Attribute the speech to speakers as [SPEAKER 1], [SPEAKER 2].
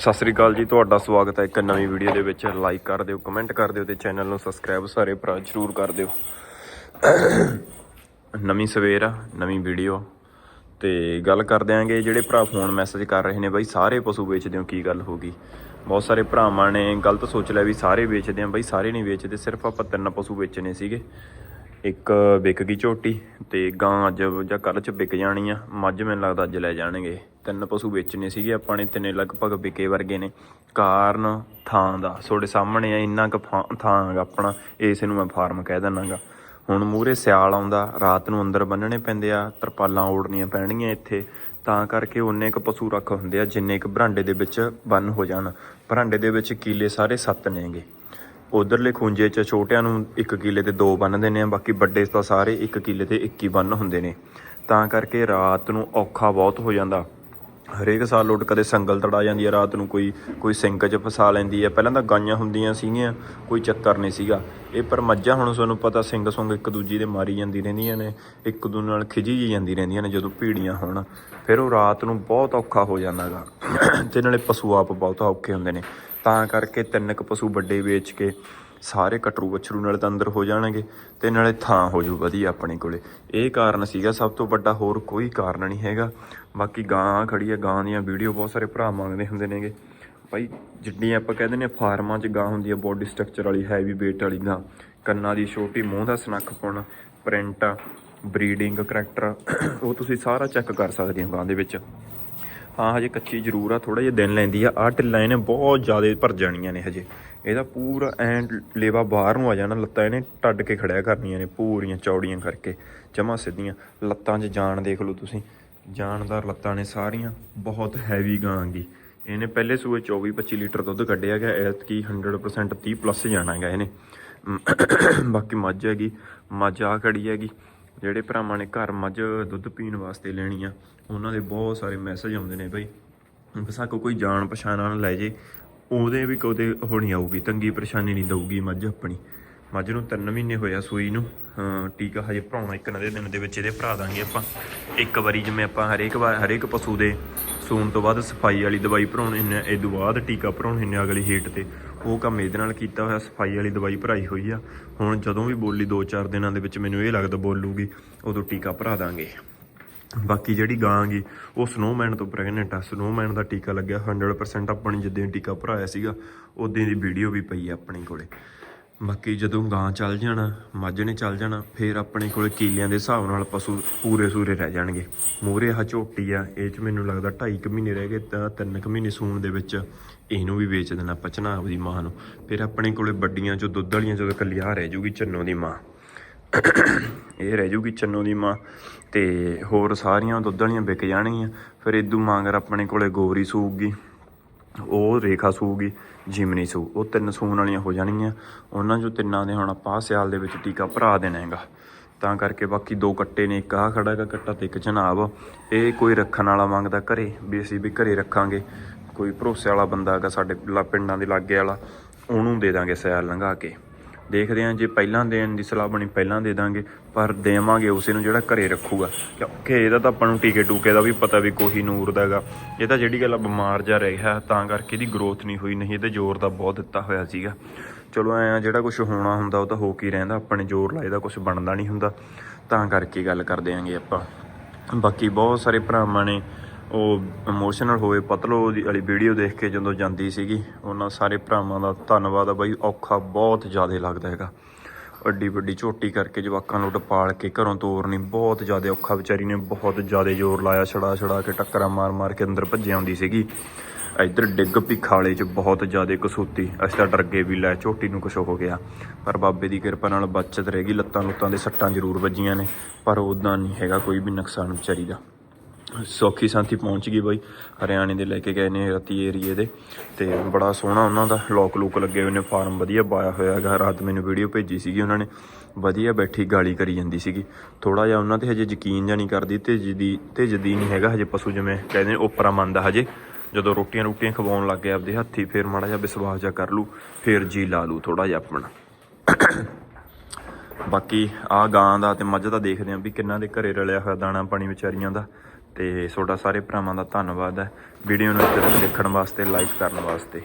[SPEAKER 1] ਸਤਿ ਸ੍ਰੀ ਅਕਾਲ ਜੀ, ਤੁਹਾਡਾ ਸਵਾਗਤ ਹੈ ਇੱਕ ਨਵੀਂ ਵੀਡੀਓ ਦੇ ਵਿੱਚ। ਲਾਈਕ ਕਰ ਦਿਓ ਕਮੈਂਟ ਕਰ ਦਿਓ ਤੇ ਚੈਨਲ ਨੂੰ ਸਬਸਕ੍ਰਾਈਬ ਸਾਰੇ ਭਰਾ ਜਰੂਰ ਕਰ ਦਿਓ। ਨਵੀਂ ਸਵੇਰ ਆ, ਨਵੀਂ ਵੀਡੀਓ ਤੇ ਗੱਲ ਕਰ ਦਿਆਂਗੇ ਜਿਹੜੇ ਭਰਾ ਫੋਨ ਮੈਸੇਜ ਕਰ ਰਹੇ ਨੇ ਬਾਈ, ਸਾਰੇ ਪਸ਼ੂ ਵੇਚਦੇ ਹੋ, ਕੀ ਗੱਲ ਹੋ ਗਈ? ਬਹੁਤ ਸਾਰੇ ਭਰਾਵਾਂ ਨੇ ਗਲਤ ਸੋਚ ਲਿਆ ਵੀ ਸਾਰੇ ਵੇਚਦੇ ਆ, ਬਾਈ ਸਾਰੇ ਨਹੀਂ ਵੇਚਦੇ, ਸਿਰਫ ਆਪਾਂ ਤਿੰਨ ਪਸ਼ੂ ਵੇਚਣੇ ਸੀਗੇ। ਇੱਕ ਵਿਕ ਗਈ ਝੋਟੀ ਤੇ ਗਾਂ ਅੱਜ ਜਾਂ ਕੱਲ ਚ ਵਿਕ ਜਾਣੀ ਆ। ਮੱਝ ਮੈਨੂੰ ਲੱਗਦਾ ਅੱਜ ਲੈ ਜਾਣਗੇ। ਤਿੰਨ ਪਸ਼ੂ ਵੇਚਣੇ ਸੀਗੇ ਆਪਾਂ ਨੇ, ਤਿੰਨੇ ਲਗਭਗ ਵਿਕੇ ਵਰਗੇ ਨੇ। ਕਾਰਨ ਥਾਂ ਦਾ। ਤੁਹਾਡੇ ਸਾਹਮਣੇ ਆ, ਇੰਨਾ ਕੁ ਫਾ- ਥਾਂ ਹੈਗਾ ਆਪਣਾ, ਇਸ ਨੂੰ ਮੈਂ ਫਾਰਮ ਕਹਿ ਦਿੰਨਾਗਾ। ਹੁਣ ਮੂਰੇ ਸਿਆਲ ਆਉਂਦਾ, ਰਾਤ ਨੂੰ ਅੰਦਰ ਬੰਨਣੇ ਪੈਂਦੇ ਆ, ਤਰਪਾਲਾਂ ਓੜਨੀਆਂ ਪੈਣਗੀਆਂ ਇੱਥੇ। ਤਾਂ ਕਰਕੇ ਉਨੇ ਕੁ ਪਸ਼ੂ ਰੱਖ ਹੁੰਦੇ ਆ, ਜਿੰਨੇ ਕੁ ਬਰਾਂਡੇ ਦੇ ਵਿੱਚ ਬੰਨ ਹੋ ਜਾਣ। ਬਰਾਂਡੇ ਦੇ ਵਿੱਚ ਕੀਲੇ ਸਾਰੇ ਸੱਤ ਨੇਗੇ। ਉਧਰਲੇ ਖੁੰਝੇ ਚ ਛੋਟਿਆਂ ਨੂੰ ਇੱਕ ਕਿੱਲੇ ਤੇ ਦੋ ਬੰਨ ਦਿੰਦੇ ਆ ਬਾਕੀ ਵੱਡੇ ਤਾਂ ਸਾਰੇ ਇੱਕ ਕਿੱਲੇ ਤੇ ਇੱਕ ਹੀ ਬੰਨ ਹੁੰਦੇ ਨੇ। ਤਾਂ ਕਰਕੇ ਰਾਤ ਨੂੰ ਔਖਾ ਬਹੁਤ ਹੋ ਜਾਂਦਾ। ਹਰੇਕ ਸਾਲ ਲੁੱਟ ਕਦੇ ਸੰਗਲ ਤੜਾ ਜਾਂਦੀ ਹੈ ਰਾਤ ਨੂੰ ਕੋਈ ਕੋਈ ਸਿੰਕ 'ਚ ਫਸਾ ਲੈਂਦੀ ਹੈ ਪਹਿਲਾਂ ਤਾਂ ਗਾਈਆਂ ਹੁੰਦੀਆਂ ਸੀਗੀਆਂ, ਕੋਈ ਚੱਕਰ ਨਹੀਂ ਸੀਗਾ। ਇਹ ਪਰ ਮੱਝਾਂ ਹੁਣ ਤੁਹਾਨੂੰ ਪਤਾ ਸਿੰਗ ਸੁੰਗ ਇੱਕ ਦੂਜੀ ਦੇ ਮਾਰੀ ਜਾਂਦੀ ਰਹਿੰਦੀਆਂ ਨੇ, ਇੱਕ ਦੂਜੇ ਨਾਲ ਖਿਜੀ ਜੀ ਜਾਂਦੀ ਰਹਿੰਦੀਆਂ ਨੇ ਜਦੋਂ ਭੀੜੀਆਂ ਹੋਣ। ਫਿਰ ਉਹ ਰਾਤ ਨੂੰ ਬਹੁਤ ਔਖਾ ਹੋ ਜਾਂਦਾਗਾ ਤੇ ਨਾਲੇ ਪਸ਼ੂ ਆਪ ਬਹੁਤ ਔਖੇ ਹੁੰਦੇ ਨੇ। ਤਾਂ ਕਰਕੇ ਤਿੰਨ ਕੁ ਪਸ਼ੂ ਵੱਡੇ ਵੇਚ ਕੇ ਸਾਰੇ ਕਟਰੂ ਬੱਛਰੂ ਨਾਲ ਤਾਂ ਅੰਦਰ ਹੋ ਜਾਣਗੇ ਤੇ ਨਾਲੇ ਥਾਂ ਹੋ ਜੂ ਵਧੀਆ ਆਪਣੇ ਕੋਲੇ। ਇਹ ਕਾਰਨ ਸੀਗਾ, ਸਭ ਤੋਂ ਵੱਡਾ ਹੋਰ ਕੋਈ ਕਾਰਨ ਨਹੀਂ ਹੈਗਾ। ਬਾਕੀ ਗਾਂ ਖੜੀ ਹੈ ਗਾਂ ਦੀਆਂ ਵੀਡੀਓ ਬਹੁਤ ਸਾਰੇ ਭਰਾ ਮੰਗਦੇ ਹੁੰਦੇ ਨੇਗੇ। ਭਾਈ ਜਿੱਡੀ ਆਪਾਂ ਕਹਿੰਦੇ ਨੇ ਫਾਰਮਾਂ 'ਚ ਗਾਂ ਹੁੰਦੀ ਹੈ ਬੋਡੀ ਸਟਰਕਚਰ ਵਾਲੀ ਹੈਵੀ weight ਵਾਲੀ ਗਾਂ। ਕੰਨਾਂ ਦੀ ਛੋਟੀ ਮੂੰਹ ਦਾ ਸਨੱਖ ਪੁਣ ਪ੍ਰਿੰਟ ਬਰੀਡਿੰਗ ਕਰੈਕਟਰ ਉਹ ਤੁਸੀਂ ਸਾਰਾ ਚੈੱਕ ਕਰ ਸਕਦੇ ਹੋ ਗਾਂ ਦੇ ਵਿੱਚ। ਹਾਂ ਹਜੇ ਕੱਚੀ ਜ਼ਰੂਰ ਆ ਥੋੜਾ ਜਿਹਾ ਦਿਨ ਲੈਂਦੀ ਆ। ਆਹ ਢਿੱਲਾਂ ਇਹਨੇ ਬਹੁਤ ਜ਼ਿਆਦਾ ਭਰ ਜਾਣੀਆਂ ਨੇ ਹਜੇ। ਇਹਦਾ ਪੂਰਾ ਐਂ ਲੇਵਾ ਬਾਹਰ ਨੂੰ ਆ ਜਾਣਾ, ਲੱਤਾਂ ਇਹਨੇ ਟੱਡ ਕੇ ਖੜਿਆ ਕਰਨੀਆਂ ਨੇ ਪੂਰੀਆਂ ਚੌੜੀਆਂ ਕਰਕੇ। ਜਮਾ ਸਿੱਧੀਆਂ। ਲੱਤਾਂ 'ਚ ਜਾਣ ਦੇਖ ਲਓ ਤੁਸੀਂ। ਜਾਨਦਾਰ ਲੱਤਾਂ ਨੇ ਸਾਰੀਆਂ। ਬਹੁਤ ਹੈਵੀ ਗਾਂਗੀ ਇਹਨੇ ਪਹਿਲੇ ਸੂਏ 24 25 ਲੀਟਰ ਦੁੱਧ ਕੱਢਿਆ ਗਿਆ। ਐਤਕੀ 100% 30 ਪਲੱਸ ਜਾਣਾ ਹੈਗਾ ਇਹਨੇ। ਬਾਕੀ ਮੱਝ ਹੈਗੀ। ਮੱਝ ਆ ਖੜੀ ਹੈਗੀ। ਜਿਹੜੇ ਭਰਾਵਾਂ ਨੇ ਘਰ ਮੱਝ, ਦੁੱਧ ਪੀਣ ਵਾਸਤੇ ਲੈਣੀ ਆ, ਉਹਨਾਂ ਦੇ ਬਹੁਤ ਸਾਰੇ ਮੈਸੇਜ ਆਉਂਦੇ ਨੇ ਬਈ ਬਸਾਕੋ ਕੋਈ ਜਾਣ ਪਛਾਣ ਨਾਲ ਲੈ ਜੇ, ਉਹਦੇ ਵੀ ਕਦੇ ਹੋਣੀ ਆਊਗੀ ਤੰਗੀ ਪਰੇਸ਼ਾਨੀ ਨਹੀਂ ਦਊਗੀ ਮੱਝ ਆਪਣੀ। ਮੱਝ ਨੂੰ 3 ਮਹੀਨੇ ਹੋਇਆ ਸੂਈ ਨੂੰ। ਟੀਕਾ ਹਜੇ ਭਰਾਉਣਾ ਇੱਕ ਨਦੇ ਦਿਨ ਦੇ ਵਿੱਚ ਇਹਦੇ ਭਰਾ ਦਾਂਗੇ ਆਪਾਂ। ਇੱਕ ਵਾਰੀ ਜਿਵੇਂ ਆਪਾਂ ਹਰੇਕ ਵਾਰ, ਹਰੇਕ ਪਸ਼ੂ ਦੇ ਸੂਣ ਤੋਂ ਬਾਅਦ ਸਫ਼ਾਈ ਵਾਲੀ ਦਵਾਈ ਭਰਾਉਣੀ ਨੇ ਇਹ ਤੋਂ ਬਾਅਦ ਟੀਕਾ ਭਰਾਉਣੇ ਨੇ ਅਗਲੀ ਹੀਟ ਤੇ। ਉਹ ਕੰਮ ਇਹਦੇ ਨਾਲ ਕੀਤਾ ਹੋਇਆ, ਸਫ਼ਾਈ ਵਾਲੀ ਦਵਾਈ ਭਰਾਈ ਹੋਈ ਆ। ਹੁਣ ਜਦੋਂ ਵੀ ਬੋਲੀ 2-4 ਦਿਨਾਂ ਦੇ ਵਿੱਚ ਮੈਨੂੰ ਇਹ ਲੱਗਦਾ ਬੋਲੂਗੀ, ਉਦੋਂ ਟੀਕਾ ਭਰਾ ਦਾਂਗੇ। ਬਾਕੀ ਜਿਹੜੀ ਗਾਂਗੀ ਉਹ ਸਨੋਮੈਨ ਤੋਂ ਪ੍ਰੈਗਨੈਂਟ ਆ। ਸਨੋਮੈਨ ਦਾ ਟੀਕਾ ਲੱਗਿਆ 100% ਆਪਣੀ ਜਿੱਦਾਂ ਟੀਕਾ ਭਰਾਇਆ ਸੀਗਾ ਉਦੋਂ ਦੀ ਵੀਡੀਓ ਵੀ ਪਈ ਆ ਆਪਣੇ ਕੋਲੇ। ਬਾਕੀ ਜਦੋਂ ਗਾਂ ਚੱਲ ਜਾਣਾ, ਮੱਝ ਨੇ ਚੱਲ ਜਾਣਾ, ਫਿਰ ਆਪਣੇ ਕੋਲ ਕੀਲਿਆਂ ਦੇ ਹਿਸਾਬ ਨਾਲ ਪਸ਼ੂ ਪੂਰੇ ਸੂਰੇ ਰਹਿ ਜਾਣਗੇ। ਮੂਰੇ ਆ ਝੋਟੀ ਆ, ਇਹ ਚ ਮੈਨੂੰ ਲੱਗਦਾ 2.5 ਕੁ ਮਹੀਨੇ ਰਹਿ ਗਏ, ਤਾਂ 3 ਕੁ ਮਹੀਨੇ ਸੂਣ ਦੇ ਵਿੱਚ ਇਹਨੂੰ ਵੀ ਵੇਚ ਦੇਣਾ ਪਚਨਾ ਆਪਦੀ ਮਾਂ ਨੂੰ। ਫਿਰ ਆਪਣੇ ਕੋਲੇ ਵੱਡੀਆਂ ਜੋ ਦੁੱਧ ਵਾਲੀਆਂ ਜਦੋਂ ਕੱਲੀ ਆ ਰਹਿ ਜੂਗੀ ਚੰਨੋ ਦੀ ਮਾਂ। ਇਹ ਰਹਿ ਜੂਗੀ ਚੰਨੋ ਦੀ ਮਾਂ, ਤੇ ਹੋਰ ਸਾਰੀਆਂ ਦੁੱਧ ਵਾਲੀਆਂ ਵਿਕ ਜਾਣਗੀਆਂ। ਫਿਰ ਇਦੂ ਮਾਂਗਰ ਆਪਣੇ ਕੋਲੇ ਗੋਰੀ ਸੂਗੀ ਉਹ ਰੇਖਾ ਸੂਗੀ ਜਿਮਨੀ ਸੂ, ਉਹ ਤਿੰਨ ਸੂਣ ਵਾਲੀਆਂ ਹੋ ਜਾਣਗੀਆਂ। ਉਹਨਾਂ ਚੋਂ ਤਿੰਨਾਂ ਦੇ ਹੁਣ ਆਪਾਂ ਸਿਆਲ ਦੇ ਵਿੱਚ ਟੀਕਾ ਭਰਾ ਦੇਣਾ ਹੈਗਾ। ਤਾਂ ਕਰਕੇ ਬਾਕੀ ਦੋ ਕੱਟੇ ਨੇ, ਇੱਕ ਆਹ ਖੜਾ ਹੈਗਾ ਕੱਟਾ ਤੇ ਇੱਕ ਜਨਾਬ। ਇਹ ਕੋਈ ਰੱਖਣ ਵਾਲਾ ਮੰਗਦਾ ਘਰੇ, ਵੀ ਅਸੀਂ ਵੀ ਘਰੇ ਰੱਖਾਂਗੇ। ਕੋਈ ਭਰੋਸੇ ਵਾਲਾ ਬੰਦਾ ਹੈਗਾ ਸਾਡੇ ਲਾ- ਪਿੰਡਾਂ ਦੇ ਲਾਗੇ ਵਾਲਾ, ਉਹਨੂੰ ਦੇ ਦਾਂਗੇ ਸਿਆਲ ਲੰਘਾ ਕੇ। ਦੇਖਦੇ ਹਾਂ ਜੇ ਪਹਿਲਾਂ ਦੇਣ ਦੀ ਸਲਾਹ ਬਣੀ ਪਹਿਲਾਂ ਦੇ ਦਾਂਗੇ, ਪਰ ਦੇਵਾਂਗੇ ਉਸੇ ਨੂੰ ਜਿਹੜਾ ਘਰੇ ਰੱਖੂਗਾ। ਕਿਉਂਕਿ ਇਹਦਾ ਤਾਂ ਆਪਾਂ ਨੂੰ ਟੀਕੇ ਟੂਕੇ ਦਾ ਵੀ ਪਤਾ ਵੀ ਕੋਈ ਨੂਰ ਦਾ ਇਹ ਤਾਂ ਜਿਹੜੀ ਗੱਲ ਆ, ਬਿਮਾਰ ਜਾ ਰਿਹਾ ਤਾਂ ਕਰਕੇ ਇਹਦੀ ਗਰੋਥ ਨਹੀਂ ਹੋਈ, ਨਹੀਂ ਇਹਦੇ ਜ਼ੋਰ ਦਾ ਬਹੁਤ ਦਿੱਤਾ ਹੋਇਆ ਸੀਗਾ। ਚਲੋ ਐ ਜਿਹੜਾ ਕੁਝ ਹੋਣਾ ਹੁੰਦਾ ਉਹ ਤਾਂ ਹੋ ਕੇ ਰਹਿੰਦਾ, ਆਪਣੇ ਜ਼ੋਰ ਲਾਏ ਦਾ ਕੁਝ ਬਣਦਾ ਨਹੀਂ ਹੁੰਦਾ। ਤਾਂ ਕਰਕੇ ਗੱਲ ਕਰਦੇ ਆਂਗੇ ਆਪਾਂ। ਬਾਕੀ ਬਹੁਤ ਸਾਰੇ ਭਰਾਵਾਂ ਨੇ ਉਹ ਇਮੋਸ਼ਨਲ ਹੋਏ ਪਤਲੋ ਦੀ ਵਾਲੀ ਵੀਡੀਓ ਦੇਖ ਕੇ ਜਦੋਂ ਜਾਂਦੀ ਸੀਗੀ, ਉਹਨਾਂ ਸਾਰੇ ਭਰਾਵਾਂ ਦਾ ਧੰਨਵਾਦ ਆ ਬਾਈ, ਔਖਾ ਬਹੁਤ ਜ਼ਿਆਦਾ ਲੱਗਦਾ ਹੈਗਾ। ਅੱਡੀ ਵੱਡੀ ਝੋਟੀ ਕਰਕੇ ਜਵਾਕਾਂ ਨੂੰ ਟਪਾਲ ਕੇ ਘਰੋਂ ਤੋਰਨੀ ਬਹੁਤ ਜ਼ਿਆਦਾ ਔਖਾ ਵਿਚਾਰੀ ਨੇ ਬਹੁਤ ਜ਼ਿਆਦਾ ਜ਼ੋਰ ਲਾਇਆ, ਛੜਾ ਛੜਾ ਕੇ ਟੱਕਰਾਂ ਮਾਰ ਮਾਰ ਕੇ ਅੰਦਰ ਭੱਜਿਆ ਆਉਂਦੀ ਸੀਗੀ। ਇੱਧਰ ਡਿੱਗ ਪਈ ਖਾਲੇ 'ਚ ਬਹੁਤ ਜ਼ਿਆਦਾ ਕਸੂਤੀ, ਅਸੀਂ ਤਾਂ ਡਰ ਗਏ ਵੀ ਲੈ ਝੋਟੀ ਨੂੰ ਕੁਛ ਹੋ ਗਿਆ। ਪਰ ਬਾਬੇ ਦੀ ਕਿਰਪਾ ਨਾਲ ਬਚਤ ਰਹਿ ਗਈ, ਲੱਤਾਂ ਲੁੱਤਾਂ ਦੇ ਸੱਟਾਂ ਜ਼ਰੂਰ ਵੱਜੀਆਂ ਨੇ, ਪਰ ਉਦਾਂ ਨਹੀਂ ਹੈਗਾ ਕੋਈ ਵੀ ਨੁਕਸਾਨ ਵਿਚਾਰੀ ਦਾ। ਸੌਖੀ ਸਾਂਤੀ ਪਹੁੰਚ ਗਈ ਬਾਈ। ਹਰਿਆਣੇ ਦੇ ਲੈ ਕੇ ਗਏ ਨੇ ਰਾਤੀ ਏਰੀਏ ਦੇ, ਤੇ ਬੜਾ ਸੋਹਣਾ ਉਹਨਾਂ ਦਾ ਲੋਕ ਲੂਕ ਲੱਗੇ ਹੋਏ ਨੇ ਫਾਰਮ ਵਧੀਆ ਪਾਇਆ ਹੋਇਆ ਹੈਗਾ। ਰਾਤ ਮੈਨੂੰ ਵੀਡੀਓ ਭੇਜੀ ਸੀਗੀ ਉਹਨਾਂ ਨੇ, ਵਧੀਆ ਬੈਠੀ ਗਾਲੀ ਕਰੀ ਜਾਂਦੀ ਸੀਗੀ। ਥੋੜਾ ਜਿਹਾ ਉਹਨਾਂ ਤੇ ਹਜੇ ਯਕੀਨ ਜਾਂ ਨਹੀਂ ਕਰਦੀ ਤੇ ਜਦੀ ਤੇ ਜਦੀ ਨਹੀਂ ਹੈਗਾ ਹਜੇ ਪਸ਼ੂ ਜਿਵੇਂ ਕਹਿੰਦੇ ਨੇ, ਉਪਰਾ ਮੰਨਦਾ ਹਜੇ। ਜਦੋਂ ਰੋਟੀਆਂ ਰੋਟੀਆਂ ਖਵਾਉਣ ਲੱਗ ਗਿਆ ਆਪਦੇ ਹੱਥੀ, ਫੇਰ ਮਾੜਾ ਜਿਹਾ ਵਿਸ਼ਵਾਸ ਜਿਹਾ ਕਰ ਲੂ ਫੇਰ ਜੀ ਲਾ ਲੂ ਥੋੜਾ ਜਿਹਾ ਆਪਣਾ। ਬਾਕੀ ਆ ਗਾਂ ਦਾ ਤੇ ਮੱਝ ਦਾ ਦੇਖਦੇ ਆਂ ਵੀ ਕਿੰਨਾ ਦੇ ਘਰੇ ਰਲਿਆ ਹੋਇਆ ਦਾਣਾ ਪਾਣੀ ਵਿਚਾਰੀਆਂ ਦਾ। ਤੇ ਤੁਹਾਡਾ ਸਾਰੇ ਭਰਾਵਾਂ ਦਾ ਧੰਨਵਾਦ ਹੈ। ਵੀਡੀਓ ਨੂੰ ਦੇਖਣ ਵਾਸਤੇ ਲਾਈਕ ਕਰਨ ਵਾਸਤੇ।